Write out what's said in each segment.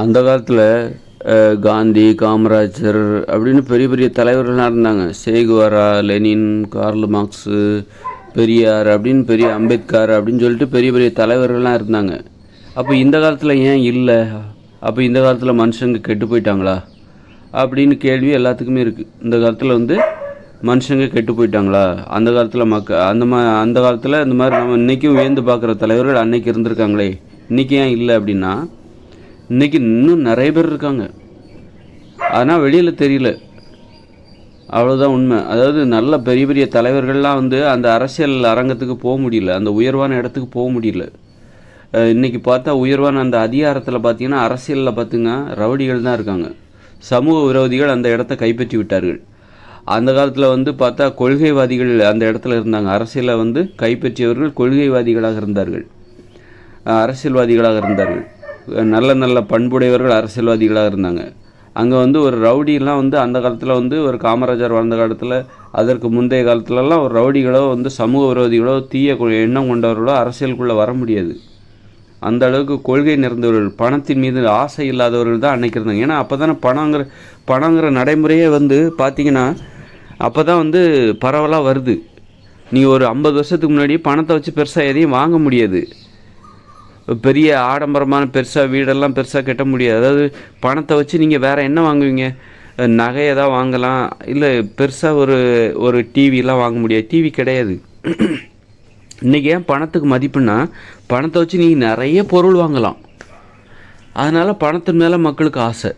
அந்த காலத்தில் காந்தி காமராஜர் அப்படின்னு பெரிய பெரிய தலைவர்கள்லாம் இருந்தாங்க. Che Guevara Lenin Karl Marx Periyar அப்படின்னு பெரிய அம்பேத்கர் அப்படின்னு சொல்லிட்டு பெரிய பெரிய தலைவர்கள்லாம் இருந்தாங்க. அப்போ இந்த காலத்தில் ஏன் இல்லை? அப்போ இந்த காலத்தில் மனுஷங்க கெட்டு போயிட்டாங்களா? அப்படின்னு கேள்வி எல்லாத்துக்குமே இருக்குது இந்த காலத்தில் வந்து மனுஷங்க கெட்டு போயிட்டாங்களா? அந்த காலத்தில் மக்க அந்த மா அந்த காலத்தில் இந்த மாதிரி நம்ம இன்றைக்கும் வியந்து பார்க்குற தலைவர்கள் அன்னைக்கு இருந்திருக்காங்களே. இன்றைக்கி ஏன் இல்லை அப்படின்னா இன்றைக்கி இன்னும் நிறைய பேர் இருக்காங்க. ஆனால் வெளியில் தெரியல. அவ்வளோதான் உண்மை. அதாவது நல்ல பெரிய பெரிய தலைவர்கள்லாம் வந்து அந்த அரசியல் அரங்கத்துக்கு போக முடியல. அந்த உயர்வான இடத்துக்கு போக முடியல. இன்றைக்கி பார்த்தா உயர்வான அந்த அதிகாரத்தில் பார்த்தீங்கன்னா அரசியலில் பார்த்திங்கன்னா ரவுடிகள் தான் இருக்காங்க. சமூக விரோதிகள் அந்த இடத்த கைப்பற்றி விட்டார்கள். அந்த காலத்தில் வந்து பார்த்தா கொள்கைவாதிகள் அந்த இடத்துல இருந்தாங்க. அரசியலை வந்து கைப்பற்றியவர்கள் கொள்கைவாதிகளாக இருந்தார்கள். அரசியல்வாதிகளாக இருந்தார்கள். நல்ல நல்ல பண்புடையவர்கள் அரசியல்வாதிகளாக இருந்தாங்க. அங்கே வந்து ஒரு ரவுடிலாம் வந்து அந்த காலத்தில் வந்து ஒரு காமராஜர் வாழ்ந்த காலத்தில் அதற்கு முந்தைய காலத்துலலாம் ஒரு ரவுடிகளோ வந்து சமூக விரோதிகளோ தீய எண்ணம் கொண்டவர்களோ அரசியலுக்குள்ளே வர முடியாது. அந்த அளவுக்கு கொள்கை நிறைந்தவர்கள் பணத்தின் மீது ஆசை இல்லாதவர்கள் தான் அன்னைக்கு இருந்தாங்க. ஏன்னா அப்போ தானே பணங்கிற பணங்கிற நடைமுறையே வந்து பார்த்தீங்கன்னா அப்போ தான் வந்து பரவலாக வருது. நீ ஒரு ஐம்பது வருஷத்துக்கு முன்னாடி பணத்தை வச்சு பெருசாக எதையும் வாங்க முடியாது. பெரிய ஆடம்பரமான பெருசாக வீடெல்லாம் பெருசாக கட்ட முடியாது. அதாவது பணத்தை வச்சு நீங்கள் வேறு என்ன வாங்குவீங்க? நகையை தான் வாங்கலாம். இல்லை பெருசாக ஒரு ஒரு டிவிலாம் வாங்க முடியாது. டிவி கிடையாது. இன்றைக்கி ஏன் பணத்துக்கு மதிப்புன்னா பணத்தை வச்சு நீங்கள் நிறைய பொருள் வாங்கலாம். அதனால் பணத்தின் மேலே மக்களுக்கு ஆசை.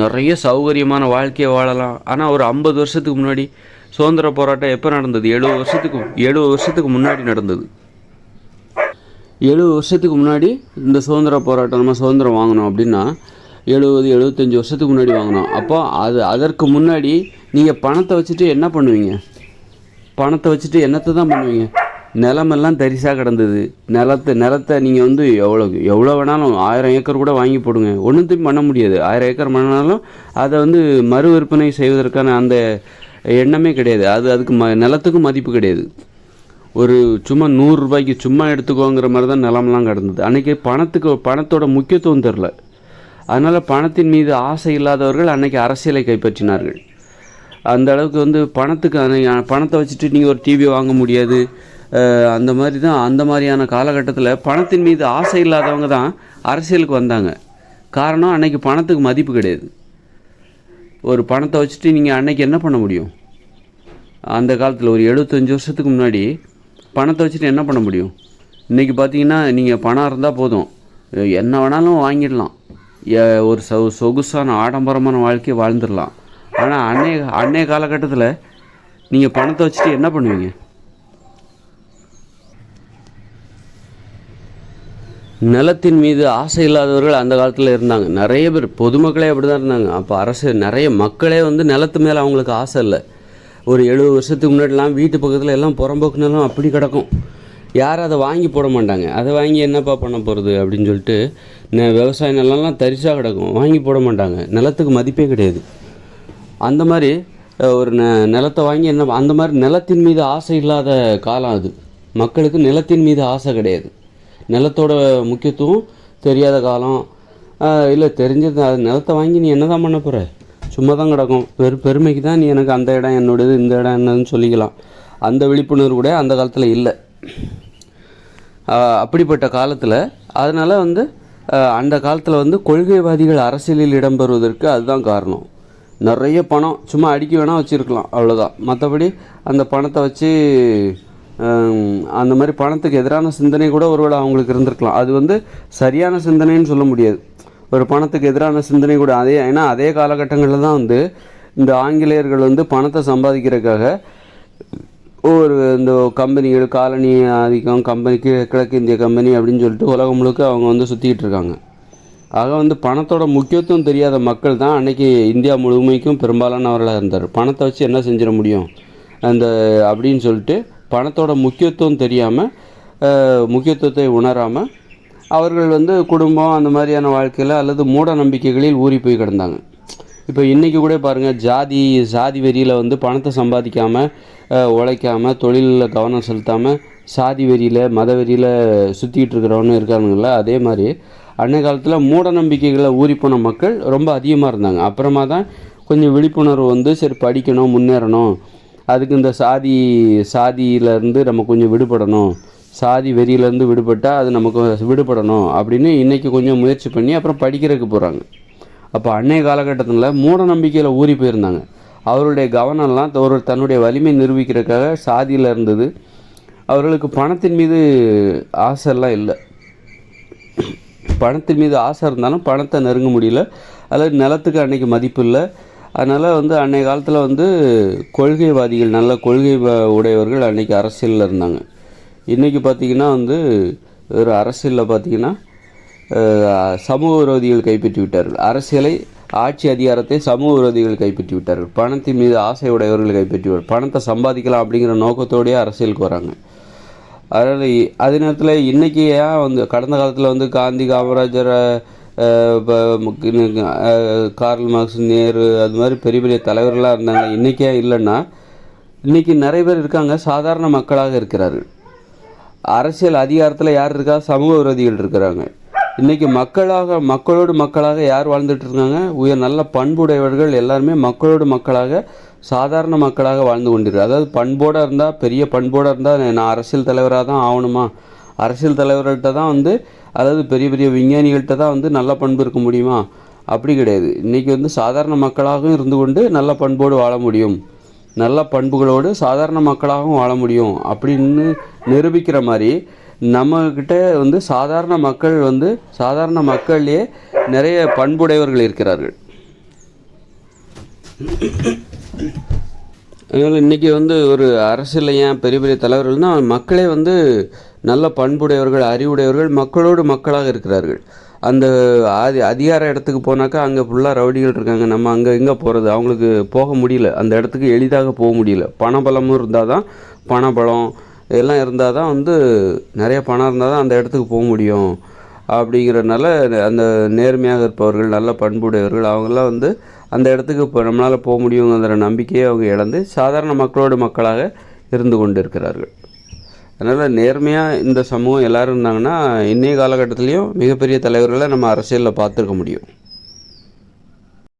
நிறைய சௌகரியமான வாழ்க்கையை வாழலாம். ஆனால் ஒரு ஐம்பது வருஷத்துக்கு முன்னாடி சுதந்திர போராட்டம் எப்போ நடந்தது? எழுபது வருஷத்துக்கு எழுபது வருஷத்துக்கு முன்னாடி நடந்தது. எழுபது வருஷத்துக்கு முன்னாடி இந்த சுதந்திர போராட்டம் நம்ம சுதந்திரம் வாங்கினோம் அப்படின்னா எழுபது எழுபத்தஞ்சி வருஷத்துக்கு முன்னாடி வாங்கினோம் அப்போ அது அதற்கு முன்னாடி நீங்கள் பணத்தை வச்சுட்டு என்ன பண்ணுவீங்க? பணத்தை வச்சுட்டு என்னத்தை தான் பண்ணுவீங்க? நிலமெல்லாம் தரிசாக கிடந்தது. நிலத்தை நிலத்தை நீங்கள் வந்து எவ்வளோ எவ்வளோ வேணாலும் ஆயிரம் ஏக்கர் கூட வாங்கி போடுங்க. ஒன்றுத்தையும் பண்ண முடியாது. ஆயிரம் ஏக்கர் பண்ணாலும் அதை வந்து மறு விற்பனை செய்வதற்கான அந்த எண்ணமே கிடையாது. அது அதுக்கு ம நிலத்துக்கும் மதிப்பு கிடையாது. ஒரு சும்மா நூறுரூபாய்க்கு சும்மா எடுத்துக்கோங்கிற மாதிரி தான் நிலம்லாம் கிடந்தது. அன்றைக்கி பணத்துக்கு பணத்தோட முக்கியத்துவம் தெரில. அதனால் பணத்தின் மீது ஆசை இல்லாதவர்கள் அன்னைக்கு அரசியலை கைப்பற்றினார்கள். அந்த அளவுக்கு வந்து பணத்துக்கு அன்னை- பணத்தை வச்சுட்டு நீங்கள் ஒரு டிவி வாங்க முடியாது. அந்த மாதிரி தான் அந்த மாதிரியான காலகட்டத்தில் பணத்தின் மீது ஆசை இல்லாதவங்க தான் அரசியலுக்கு வந்தாங்க. காரணம் அன்னைக்கு பணத்துக்கு மதிப்பு கிடையாது. ஒரு பணத்தை வச்சுட்டு நீங்கள் அன்னைக்கு என்ன பண்ண முடியும்? அந்த காலத்தில் ஒரு எழுபத்தஞ்சி வருஷத்துக்கு முன்னாடி பணத்தை வச்சுட்டு என்ன பண்ண முடியும்? இன்றைக்கி பார்த்தீங்கன்னா நீங்கள் பணம் இருந்தால் போதும். என்ன வேணாலும் வாங்கிடலாம். ஒரு சொ சொகுசான ஆடம்பரமான வாழ்க்கையை வாழ்ந்துடலாம். ஆனால் அன்னைய அன்னைய காலகட்டத்தில் நீங்கள் பணத்தை வச்சுட்டு என்ன பண்ணுவீங்க? நிலத்தின் மீது ஆசை இல்லாதவர்கள் அந்த காலத்தில் இருந்தாங்க. நிறைய பேர் பொதுமக்களே அப்படி தான் இருந்தாங்க. அப்போ அரசு நிறைய மக்களே வந்து நிலத்து மேலே அவங்களுக்கு ஆசை இல்லை. ஒரு எழுபது வருஷத்துக்கு முன்னாடிலாம் வீட்டு பக்கத்தில் எல்லாம் புறம்போக்கு நிலம் அப்படி கிடக்கும். யாரும் அதை வாங்கி போட மாட்டாங்க. அதை வாங்கி என்னப்பா பண்ண போகிறது அப்படின்னு சொல்லிட்டு விவசாய நிலம்லாம் தரிசாக கிடக்கும். வாங்கி போட மாட்டாங்க. நிலத்துக்கு மதிப்பே கிடையாது. அந்த மாதிரி ஒரு ந நிலத்தை வாங்கி என்ன அந்த மாதிரி நிலத்தின் மீது ஆசை இல்லாத காலம் அது. மக்களுக்கு நிலத்தின் மீது ஆசை கிடையாது. நிலத்தோட முக்கியத்துவம் தெரியாத காலம். இல்லை தெரிஞ்சது அது நிலத்தை வாங்கி நீ என்ன தான் பண்ண போகிற சும்மா தான் கிடக்கும். பெரு பெருமைக்கு தான் நீ எனக்கு அந்த இடம் என்னோடது இந்த இடம் என்னதுன்னு சொல்லிக்கலாம். அந்த விழிப்புணர்வு கூட அந்த காலத்தில் இல்லை. அப்படிப்பட்ட காலத்தில் அதனால் வந்து அந்த காலத்தில் வந்து கொள்கைவாதிகள் அரசியலில் இடம்பெறுவதற்கு அதுதான் காரணம். நிறைய பணம் சும்மா அடிக்க வேணால் வச்சுருக்கலாம் அவ்வளோதான் மற்றபடி அந்த பணத்தை வச்சு அந்த மாதிரி பணத்துக்கு எதிரான சிந்தனை கூட ஒருவேளை அவங்களுக்கு இருந்திருக்கலாம். அது வந்து சரியான சிந்தனைன்னு சொல்ல முடியாது. ஒரு பணத்துக்கு எதிரான சிந்தனை கூட அதே ஏன்னா அதே காலகட்டங்களில் தான் வந்து இந்த ஆங்கிலேயர்கள் வந்து பணத்தை சம்பாதிக்கிறதுக்காக ஒரு இந்த கம்பெனிகள் காலனி ஆதிக்கம் கம்பெனி கிழக்கு இந்திய கம்பெனி அப்படின்னு சொல்லிட்டு உலகம் முழுக்க அவங்க வந்து சுற்றிக்கிட்டு இருக்காங்க. ஆக வந்து பணத்தோட முக்கியத்துவம் தெரியாத மக்கள் தான் அன்றைக்கி இந்தியா முழுமைக்கும் பெரும்பாலானவர்களாக இருந்தார். பணத்தை வச்சு என்ன செஞ்சிட முடியும்? அந்த அப்படின்னு சொல்லிட்டு பணத்தோட முக்கியத்துவம் தெரியாமல் முக்கியத்துவத்தை உணராமல் அவர்கள் வந்து குடும்பம் அந்த மாதிரியான வாழ்க்கையில் அல்லது மூட நம்பிக்கைகளில் ஊறி போய் கிடந்தாங்க. இப்போ இன்றைக்கி கூட பாருங்கள் ஜாதி சாதி வெறியில் வந்து பணத்தை சம்பாதிக்காமல் உழைக்காமல் தொழிலில் கவனம் செலுத்தாமல் சாதி வெறியில் மத வெறியில் சுற்றிக்கிட்டு இருக்கிறவனு இருக்கானுங்கள அதே மாதிரி அன்னை காலத்தில் மூட நம்பிக்கைகளை போன மக்கள் ரொம்ப அதிகமாக இருந்தாங்க. அப்புறமா தான் கொஞ்சம் விழிப்புணர்வு வந்து சரி படிக்கணும் முன்னேறணும். அதுக்கு இந்த சாதி சாதியிலேருந்து நம்ம கொஞ்சம் விடுபடணும். சாதி வெறியிலேருந்து விடுபட்டால் அது நமக்கு விடுபடணும் அப்படின்னு இன்றைக்கி கொஞ்சம் முயற்சி பண்ணி அப்புறம் படிக்கிறதுக்கு போகிறாங்க அப்போ அன்னைய காலகட்டத்தில் மூட நம்பிக்கையில் ஊறி போயிருந்தாங்க. அவருடைய கவனம்லாம் ஒரு தன்னுடைய வலிமை நிரூபிக்கிறதுக்காக சாதியில் இருந்தது. அவர்களுக்கு பணத்தின் மீது ஆசைலாம் இல்லை. பணத்தின் மீது ஆசை இருந்தாலும் பணத்தை நெருங்க முடியல. அதில் நிலத்துக்கு அன்றைக்கி மதிப்பு இல்லை. அதனால் வந்து அன்னைய காலத்தில் வந்து கொள்கைவாதிகள் நல்ல கொள்கை உடையவர்கள் அன்றைக்கி அரசியலில் இருந்தாங்க. இன்றைக்கி பார்த்திங்கன்னா வந்து ஒரு அரசியலில் பார்த்திங்கன்னா சமூக விரோதிகள் கைப்பற்றி விட்டார்கள். அரசியலை ஆட்சி அதிகாரத்தை சமூக விரோதிகள் கைப்பற்றி விட்டார்கள். பணத்தின் மீது ஆசை உடையவர்கள் கைப்பற்றி பணத்தை சம்பாதிக்கலாம் அப்படிங்கிற நோக்கத்தோடயே அரசியலுக்கு வராங்க. அதனால் அதே நேரத்தில் இன்றைக்கி ஏன் வந்து கடந்த காலத்தில் வந்து காந்தி காமராஜர் கார்ல் மார்க்ஸ் நேரு அது மாதிரி பெரிய பெரிய தலைவர்களாக இருந்தாங்க. இன்றைக்கே இல்லைன்னா இன்றைக்கி நிறைய பேர் இருக்காங்க. சாதாரண மக்களாக இருக்கிறார்கள். அரசியல் அதிகாரத்தில் யார் இருக்கா? சமூக விரோதிகள் இருக்கிறாங்க. இன்றைக்கி மக்களாக மக்களோடு மக்களாக யார் வாழ்ந்துட்டு இருக்காங்க? உயர் நல்ல பண்புடையவர்கள் எல்லாருமே மக்களோடு மக்களாக சாதாரண மக்களாக வாழ்ந்து கொண்டிருக்காங்க அதாவது பண்போடு இருந்தால் பெரிய பண்போடு இருந்தால் நான் அரசியல் தலைவராக தான் ஆகணுமா? அரசியல் தலைவர்கள்ட்ட தான் வந்து அதாவது பெரிய பெரிய விஞ்ஞானிகள்கிட்ட தான் வந்து நல்ல பண்பு இருக்க முடியுமா? அப்படி கிடையாது. இன்றைக்கி வந்து சாதாரண மக்களாகவும் இருந்து கொண்டு நல்ல பண்போடு வாழ முடியும். நல்ல பண்புகளோடு சாதாரண மக்களாகவும் வாழ முடியும் அப்படின்னு நிரூபிக்கிற மாதிரி நம்மக்கிட்ட வந்து சாதாரண மக்கள் வந்து சாதாரண மக்கள்லேயே நிறைய பண்புடையவர்கள் இருக்கிறார்கள். அதனால் இன்றைக்கி வந்து ஒரு அரசியல் ஏன் பெரிய பெரிய தலைவர்கள்னா மக்களே வந்து நல்ல பண்புடையவர்கள் அறிவுடையவர்கள் மக்களோடு மக்களாக இருக்கிறார்கள். அந்த அதி அதிகார இடத்துக்கு போனாக்கா அங்கே ஃபுல்லாக ரவுடிகள் இருக்காங்க. நம்ம அங்கே எங்கே போகிறது அவங்களுக்கு போக முடியல. அந்த இடத்துக்கு எளிதாக போக முடியல. பணபலமும் இருந்தால் தான் பணபலம் எல்லாம் இருந்தால் தான் வந்து நிறைய பணம் இருந்தால் தான் அந்த இடத்துக்கு போக முடியும். அப்படிங்கிறனால அந்த நேர்மையாக இருப்பவர்கள் நல்ல பண்புடையவர்கள் அவங்களாம் வந்து அந்த இடத்துக்கு இப்போ நம்மளால் போக முடியுங்கிற நம்பிக்கையை அவங்க இழந்து சாதாரண மக்களோடு மக்களாக இருந்து கொண்டு இருக்கிறார்கள் அதனால் நேர்மையாக இந்த சமூகம் எல்லோரும் இருந்தாங்கன்னா இன்றைய காலகட்டத்திலையும் மிகப்பெரிய தலைவர்களை நம்ம அரசியலில் பார்த்துருக்க முடியும்.